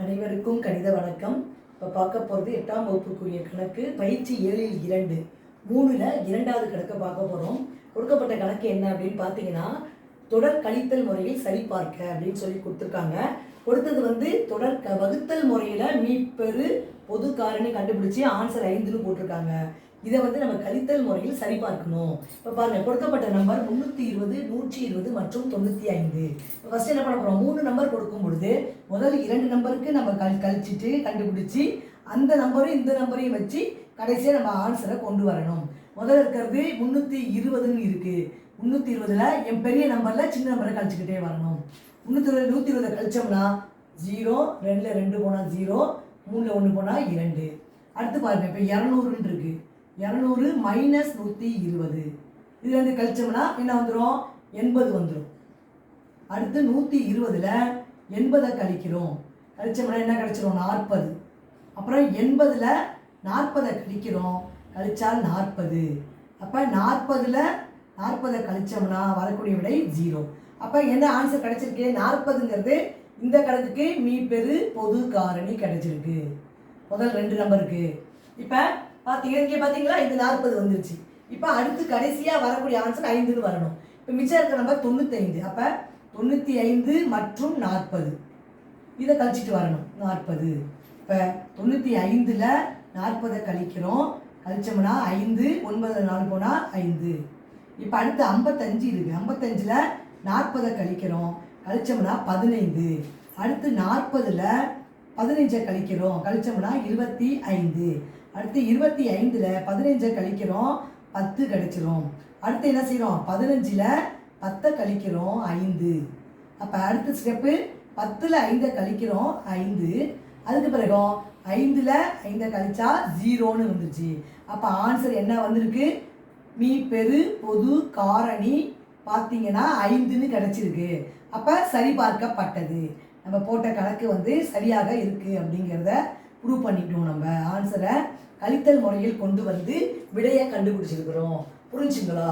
அனைவருக்கும் கணித வணக்கம். இப்போ பார்க்க போகிறது எட்டாம் வகுப்புக்குரிய கணக்கு பயிற்சி ஏழில் இரண்டு. மூணில் இரண்டாவது கணக்கை பார்க்க போகிறோம் கொடுக்கப்பட்ட கணக்கு என்ன அப்படின்னு பார்த்தீங்கன்னா தொடர் கழித்தல் முறையில் சரிபார்க்க அப்படின்னு சொல்லி கொடுத்துருக்காங்க. கொடுத்தது வந்து தொடர் க வகுத்தல் முறையில் மீட்பது பொது காரணி கண்டுபிடிச்சி ஆன்சர் ஐந்துன்னு போட்டிருக்காங்க. இதை வந்து நம்ம கழித்தல் முறையில் சரிபார்க்கணும். இப்போ பாருங்க கொடுக்கப்பட்ட நம்பர் முந்நூற்றி இருபது நூற்றி இருபது மற்றும் தொண்ணூற்றி ஐந்து. இப்போ ஃபஸ்ட் என்ன பண்ண போகிறோம் மூணு நம்பர் கொடுக்கும் பொழுது முதல் இரண்டு நம்பருக்கு நம்ம கல் கழிச்சிட்டு கண்டுபிடிச்சி அந்த நம்பரும் இந்த நம்பரையும் வச்சு கடைசியாக நம்ம ஆன்சரை கொண்டு வரணும். முதல்ல இருக்கிறது முந்நூற்றி இருபதுன்னு இருக்குது முந்நூற்றி இருபதில் என் பெரிய நம்பரில் சின்ன நம்பரை கழிச்சுக்கிட்டே வரணும். முந்நூற்றி இருபது நூற்றி இருபதை கழிச்சோம்னா ஜீரோ ரெண்டில் ரெண்டு போனால் ஜீரோ மூணில் ஒன்று போனால் இரண்டு. அடுத்து பாருங்கள் இப்போ இரநூறுன்னு இருக்குது இரநூறு மைனஸ் நூற்றி இருபது. இதுலேருந்து கழிச்சோம்னா என்ன வந்துடும் எண்பது வந்துடும் அடுத்து நூற்றி இருபதில் எண்பதை கழிக்கிறோம். கழிச்சோம்னா என்ன கழிச்சிரும்? நாற்பது. அப்புறம் எண்பதில் நாற்பதை கழிக்கிறோம். கழிச்சால் நாற்பது. அப்போ நாற்பதில் நாற்பதை கழிச்சோம்னா வரக்கூடிய விடை ஜீரோ அப்போ என்ன ஆன்சர் கிடைச்சிருக்கு? நாற்பதுங்கிறது இந்த கணக்குக்கு மீ பெரு பொது காரணி கிடைச்சிருக்கு. முதல் ரெண்டு நம்பருக்கு இப்போ பார்த்தீங்க இங்கே பார்த்தீங்களா? இது நாற்பது வந்துருச்சு. இப்போ அடுத்து கடைசியாக வரக்கூடிய ஆன்சர் ஐந்துன்னு வரணும். இப்போ மிச்சம் இருக்கிற நம்பர் தொண்ணூத்தைந்து. அப்போ தொண்ணூற்றி ஐந்து மற்றும் நாற்பது. இதை கழிச்சிட்டு வரணும். நாற்பது. இப்போ தொண்ணூற்றி ஐந்தில் நாற்பதை கழிக்கிறோம். கழிச்சோம்னா ஐந்து ஒன்பது நாலு போனால் ஐந்து. இப்போ அடுத்து ஐம்பத்தஞ்சு இருக்குது ஐம்பத்தஞ்சில் நாற்பதை கழிக்கிறோம். கழிச்சோம்னா பதினைந்து. அடுத்து நாற்பதில் பதினஞ்சை கழிக்கிறோம். கழிச்சோம்னா இருபத்தி ஐந்து. அடுத்து இருபத்தி ஐந்தில் பதினஞ்சை கழிக்கிறோம் பத்து கிடைச்சிரும் அடுத்து என்ன செய்கிறோம் பதினஞ்சில் பத்தை கழிக்கிறோம் ஐந்து. அப்போ அடுத்த ஸ்டெப்பு பத்தில் ஐந்தை கழிக்கிறோம் ஐந்து. அதுக்கு பிறகும் ஐந்தில் ஐந்தை கழிச்சா ஜீரோன்னு வந்துருச்சு. அப்போ ஆன்சர் என்ன வந்திருக்கு? மீ பெரு பொது காரணி பார்த்தீங்கன்னா ஐந்துன்னு கிடச்சிருக்கு. அப்போ சரிபார்க்கப்பட்டது. நம்ம போட்ட கணக்கு வந்து சரியாக இருக்குது அப்படிங்கிறத ப்ரூவ் பண்ணிட்டோம் நம்ம. ஆன்சரை கழித்தல் முறையில் கொண்டு வந்து விடையை கண்டுபிடிச்சிருக்கிறோம். புரிஞ்சுங்களா?